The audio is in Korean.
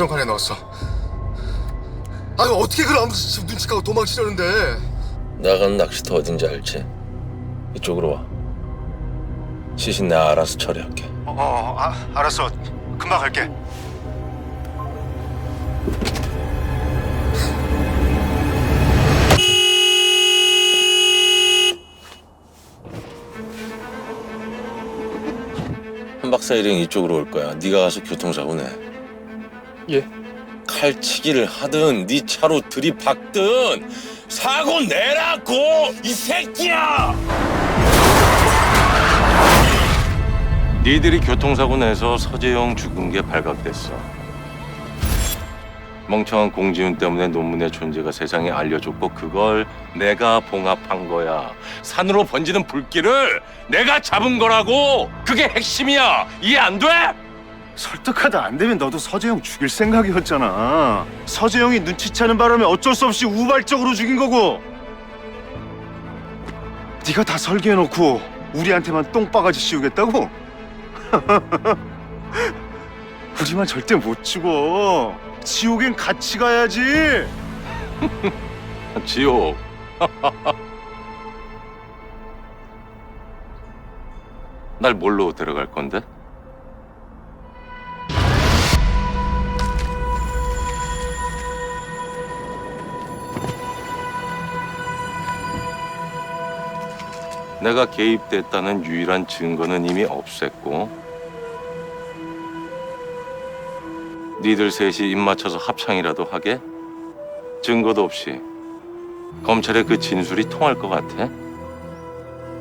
수렁관에 넣었어. 아 어떻게 그럼 지금 눈치 까고 도망치려는데? 나가는 낚시터 어딘지 알지? 이쪽으로 와. 시신 내가 알아서 처리할게. 어, 어 아, 알았어. 금방 갈게. 한 박사 일행 이쪽으로 올 거야. 네가 가서 교통사고 내. 예. 칼치기를 하든 네 차로 들이박든 사고 내라고 이 새끼야! 니들이 교통사고 내서 서재영 죽은 게 발각됐어. 멍청한 공지훈 때문에 논문의 존재가 세상에 알려졌고 그걸 내가 봉합한 거야. 산으로 번지는 불길을 내가 잡은 거라고. 그게 핵심이야. 이해 안 돼? 설득하다 안 되면 너도 서재영 죽일 생각이었잖아. 서재영이 눈치채는 바람에 어쩔 수 없이 우발적으로 죽인 거고. 네가 다 설계해놓고 우리한테만 똥바가지 씌우겠다고? 우리만 절대 못 죽어. 지옥엔 같이 가야지. 지옥. 날 뭘로 데려갈 건데? 내가 개입됐다는 유일한 증거는 이미 없앴고 니들 셋이 입 맞춰서 합창이라도 하게? 증거도 없이 검찰의 그 진술이 통할 것 같아?